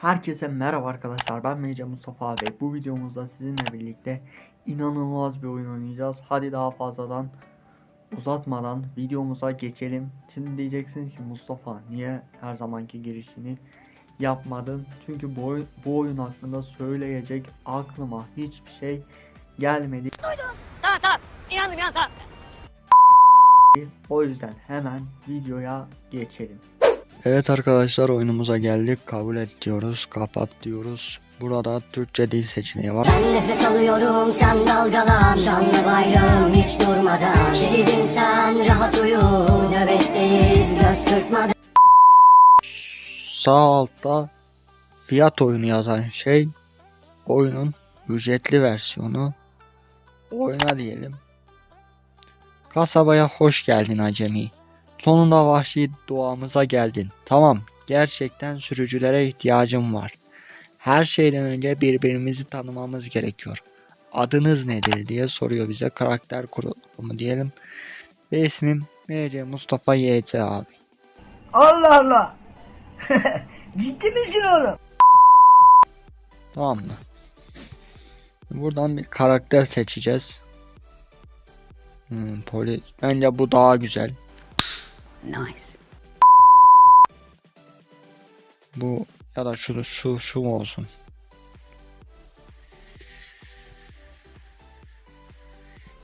Herkese merhaba arkadaşlar ben Mece Mustafa ve bu videomuzda sizinle birlikte inanılmaz bir oyun oynayacağız. Hadi daha fazladan uzatmadan videomuza geçelim. Şimdi diyeceksiniz ki Mustafa niye her zamanki girişini yapmadın? Çünkü bu, oy- bu oyun hakkında söyleyecek aklıma hiçbir şey gelmedi. Tamam tamam. İnandım inandım tamam. O yüzden hemen videoya geçelim. Evet arkadaşlar oyunumuza geldik. Kabul et diyoruz. Kapat diyoruz. Burada Türkçe dil seçeneği var. Ben nefes alıyorum sen dalgalan Şanlı bayrağım hiç durmadan Şehidim sen rahat uyu Nöbetteyiz göz kırpmadan Sağ altta fiyat oyunu yazan şey oyunun ücretli versiyonu. Oyuna diyelim. Kasabaya hoş geldin acemi. Sonunda vahşi doğamıza geldin. Tamam, gerçekten sürücülere ihtiyacım var. Her şeyden önce birbirimizi tanımamız gerekiyor. Adınız nedir diye soruyor bize karakter kurulumu diyelim. Ve ismim MC Mustafa YC abi. Allah Allah. Ciddi misin oğlum? Tamam mı? Buradan bir karakter seçeceğiz. Hmm, poli... Bence bu daha güzel. Nice Bu ya da şu şu şu mu olsun?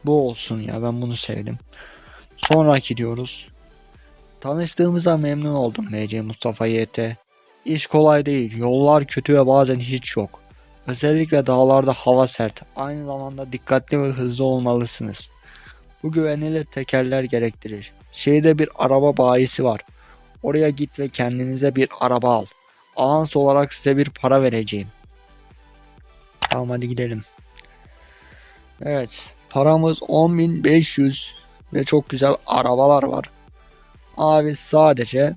Bu olsun ya ben bunu sevdim. Sonraki diyoruz. Tanıştığımıza memnun oldum MC Mustafa YT. İş kolay değil. Yollar kötü ve bazen hiç yok. Özellikle dağlarda hava sert. Aynı zamanda dikkatli ve hızlı olmalısınız. Bu güvenilir tekerler gerektirir. Şehirde bir araba bayisi var. Oraya git ve kendinize bir araba al. Avans olarak size bir para vereceğim. Tamam hadi gidelim. Evet. Paramız 10.500 ve çok güzel arabalar var. Abi sadece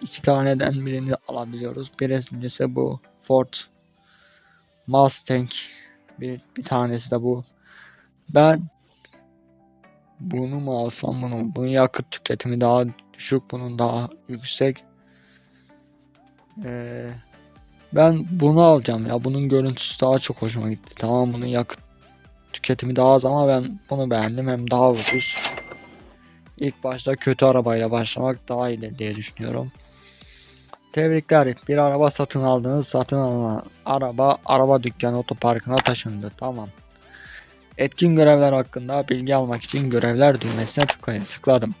iki taneden birini alabiliyoruz. Birincisi bu Ford Mustang. Bir, bir tanesi de bu. Ben bunu mu alsam bunu? Bunun yakıt tüketimi daha düşük. Bunun daha yüksek. Ee, ben bunu alacağım ya. Bunun görüntüsü daha çok hoşuma gitti. Tamam bunun yakıt tüketimi daha az ama ben bunu beğendim. Hem daha ucuz. İlk başta kötü arabayla başlamak daha iyidir diye düşünüyorum. Tebrikler. Bir araba satın aldınız. Satın alınan araba araba dükkanı otoparkına taşındı. Tamam. Etkin görevler hakkında bilgi almak için görevler düğmesine tıklayın. Tıkladım.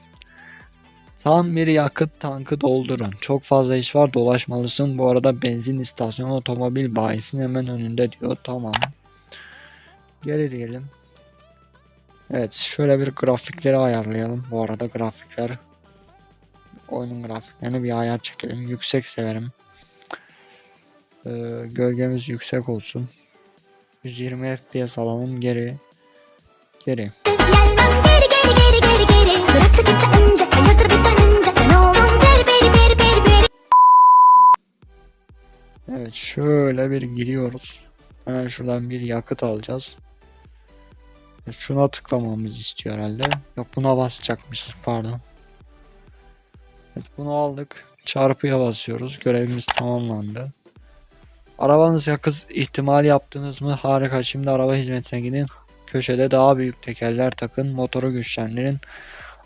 Tam bir yakıt tankı doldurun. Çok fazla iş var dolaşmalısın. Bu arada benzin istasyonu otomobil bayisinin hemen önünde diyor. Tamam. Geri diyelim. Evet şöyle bir grafikleri ayarlayalım. Bu arada grafikler oyunun grafiklerini bir ayar çekelim. Yüksek severim. Ee, gölgemiz yüksek olsun. 120 FPS alalım geri. Geri. Evet şöyle bir giriyoruz. Hemen şuradan bir yakıt alacağız. Şuna tıklamamız istiyor herhalde. Yok buna basacakmışız pardon. Evet bunu aldık. Çarpıya basıyoruz. Görevimiz tamamlandı. Arabanız yakıt ihtimali yaptınız mı? Harika. Şimdi araba hizmetine gidin. Köşede daha büyük tekerler takın. Motoru güçlendirin.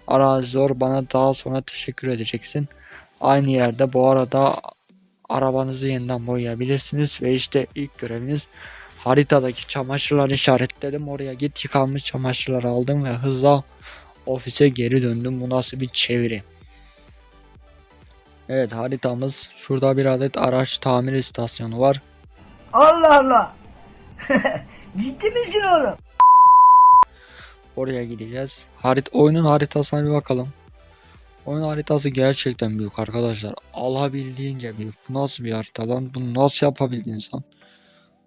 Arazi zor. Bana daha sonra teşekkür edeceksin. Aynı yerde bu arada arabanızı yeniden boyayabilirsiniz ve işte ilk göreviniz haritadaki çamaşırları işaretledim oraya git yıkanmış çamaşırları aldım ve hızla ofise geri döndüm bu nasıl bir çeviri Evet haritamız şurada bir adet araç tamir istasyonu var Allah Allah. Ciddi misin oğlum? oraya gideceğiz Harit oyunun haritasına bir bakalım Oyun haritası gerçekten büyük arkadaşlar. Alabildiğince büyük. Bu nasıl bir harita lan? Bunu nasıl yapabildiniz lan?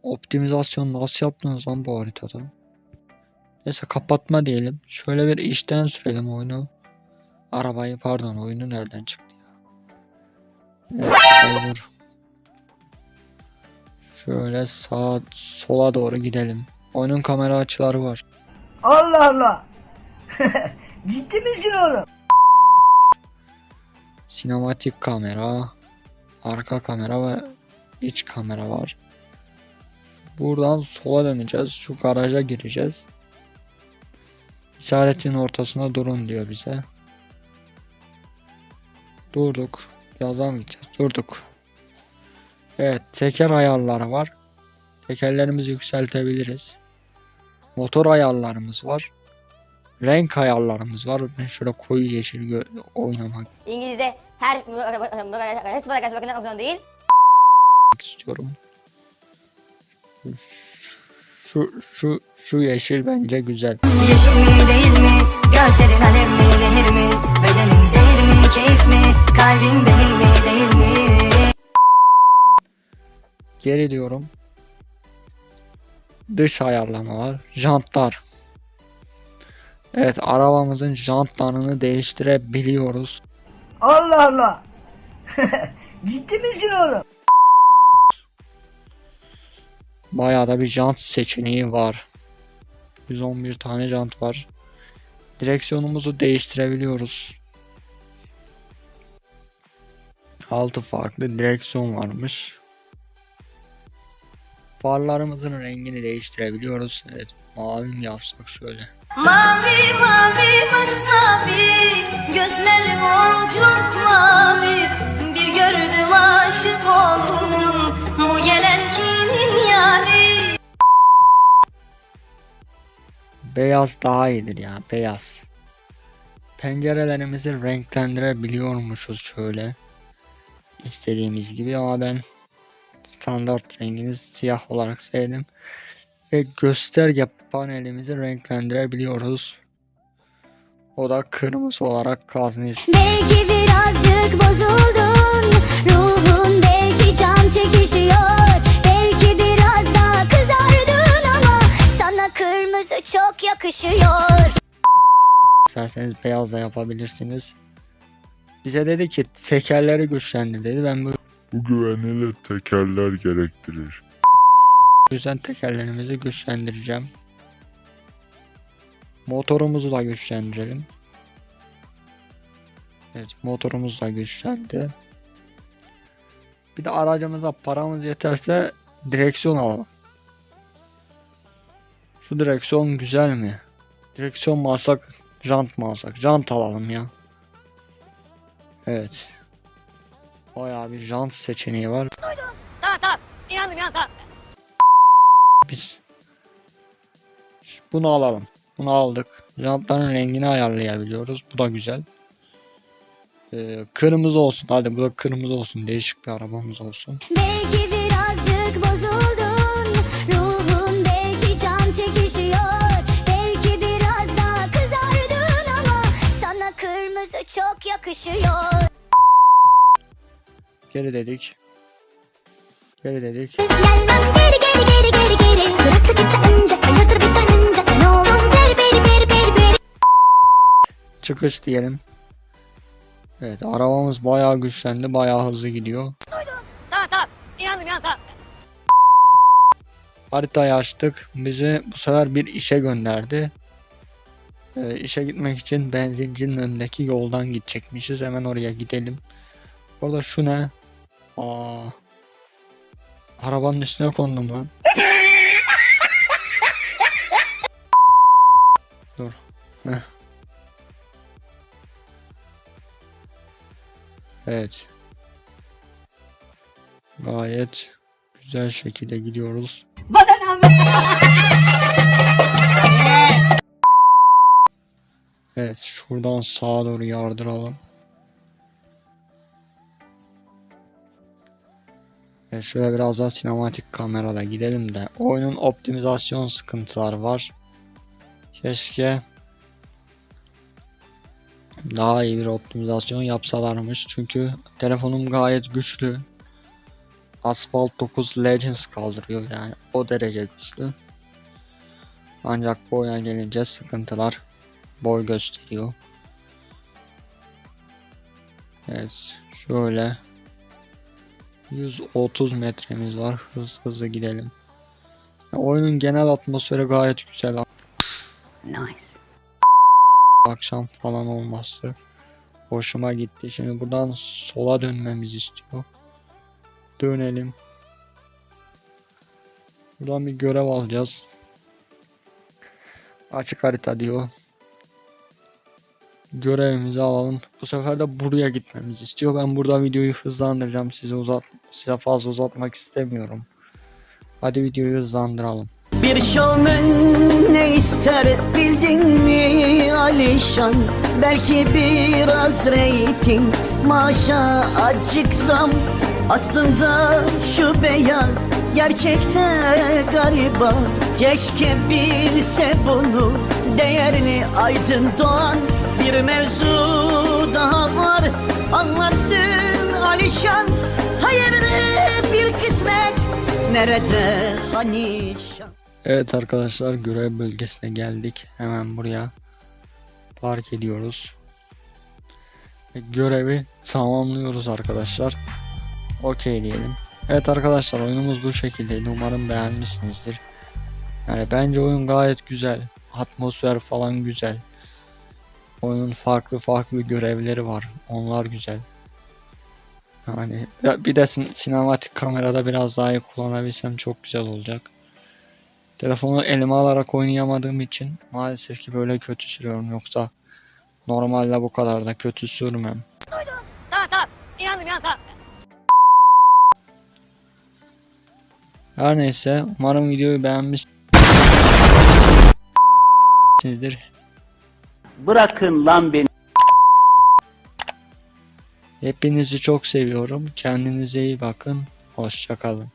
Optimizasyon nasıl yaptınız lan bu haritada? Neyse kapatma diyelim. Şöyle bir işten sürelim oyunu. Arabayı pardon oyunu nereden çıktı? Evet olur. Şöyle sağa sola doğru gidelim. Oyunun kamera açıları var. Allah Allah. Ciddi misin oğlum? Sinematik kamera, arka kamera ve iç kamera var. Buradan sola döneceğiz. Şu garaja gireceğiz. İşaretin ortasına durun diyor bize. Durduk. Yazan gideceğiz. Durduk. Evet, teker ayarları var. Tekerlerimizi yükseltebiliriz. Motor ayarlarımız var. Renk ayarlarımız var. Ben şöyle koyu yeşil oynamak İngilizce her sıfata karşı bakılmak zorunda değil. istiyorum. Şu şu şu yeşil bence güzel. Yeşil mi değil mi? Gözlerin alev mi nehir mi? Bedenin Geri diyorum. Dış ayarlamalar. Jantlar. Evet arabamızın jantlarını değiştirebiliyoruz. Allah Allah. Ciddi misin oğlum? Bayağı da bir jant seçeneği var. 111 tane jant var. Direksiyonumuzu değiştirebiliyoruz. 6 farklı direksiyon varmış. Farlarımızın rengini değiştirebiliyoruz. Evet, mavi mi yapsak şöyle. Mavi mavi masmavi Gözlerim boncuk mavi Bir gördüm aşık oldum Bu gelen kimin yari Beyaz daha iyidir ya, beyaz. Pencerelerimizi renklendirebiliyormuşuz şöyle. İstediğimiz gibi ama ben standart rengini siyah olarak sevdim. Ve gösterge panelimizi renklendirebiliyoruz. O da kırmızı olarak kalsın. Belki birazcık bozuldun Ruhun belki can çekişiyor Belki biraz daha kızardın ama Sana kırmızı çok yakışıyor İsterseniz beyaz da yapabilirsiniz. Bize dedi ki tekerleri güçlendir dedi. Ben bu Bu güvenilir tekerler gerektirir. yüzden tekerlerimizi güçlendireceğim. Motorumuzu da güçlendirelim. Evet motorumuz da güçlendi. Bir de aracımıza paramız yeterse direksiyon alalım. Şu direksiyon güzel mi? Direksiyon mu alsak, jant mı alsak? Jant alalım ya. Evet. Bayağı bir jant seçeneği var. Tamam tamam. İnandım inandım tamam. Biz bunu alalım. Bunu aldık. Jantların rengini ayarlayabiliyoruz. Bu da güzel. Ee, kırmızı olsun. Hadi bu da kırmızı olsun. Değişik bir arabamız olsun. Belki birazcık bozuldun Ruhun belki can çekişiyor Belki biraz daha kızardın ama Sana kırmızı çok yakışıyor Geri dedik. Geri dedik. Çıkış diyelim. Evet arabamız bayağı güçlendi. Bayağı hızlı gidiyor. Tamam tamam. İnandım inandım tamam. Haritayı açtık. Bizi bu sefer bir işe gönderdi. Ee, işe gitmek için benzincinin önündeki yoldan gidecekmişiz. Hemen oraya gidelim. Orada şu ne? Aa. Arabanın üstüne kondum lan. Dur. Heh. Evet. Gayet güzel şekilde gidiyoruz. Evet, şuradan sağa doğru yardıralım. Evet, şöyle biraz daha sinematik kamerada gidelim de. Oyunun optimizasyon sıkıntıları var. Keşke daha iyi bir optimizasyon yapsalarmış. Çünkü telefonum gayet güçlü. Asphalt 9 Legends kaldırıyor yani o derece güçlü. Ancak bu oyuna gelince sıkıntılar boy gösteriyor. Evet şöyle 130 metremiz var. Hızlı hızlı gidelim. Ya, oyunun genel atmosferi gayet güzel. Nice. Akşam falan olması hoşuma gitti. Şimdi buradan sola dönmemizi istiyor. Dönelim. Buradan bir görev alacağız. Açık harita diyor. Görevimizi alalım. Bu sefer de buraya gitmemizi istiyor. Ben burada videoyu hızlandıracağım. Size uzat size fazla uzatmak istemiyorum. Hadi videoyu hızlandıralım. Bir şovmen ne ister bildin mi Alişan? Belki biraz reyting maaşa acık zam. Aslında şu beyaz gerçekte gariban. Keşke bilse bunu değerini aydın doğan. Bir mevzu daha var anlarsın Alişan Hayırlı bir kısmet nerede hani Evet arkadaşlar görev bölgesine geldik. Hemen buraya park ediyoruz. Görevi tamamlıyoruz arkadaşlar. Okey diyelim. Evet arkadaşlar oyunumuz bu şekildeydi. Umarım beğenmişsinizdir. Yani bence oyun gayet güzel. Atmosfer falan güzel. Oyunun farklı farklı görevleri var. Onlar güzel. Yani bir de sin- sinematik kamerada biraz daha iyi kullanabilsem çok güzel olacak. Telefonu elime alarak oynayamadığım için maalesef ki böyle kötü sürüyorum yoksa normalde bu kadar da kötü sürmem. Her neyse umarım videoyu beğenmişsinizdir. Bırakın lan beni. Hepinizi çok seviyorum. Kendinize iyi bakın. Hoşçakalın.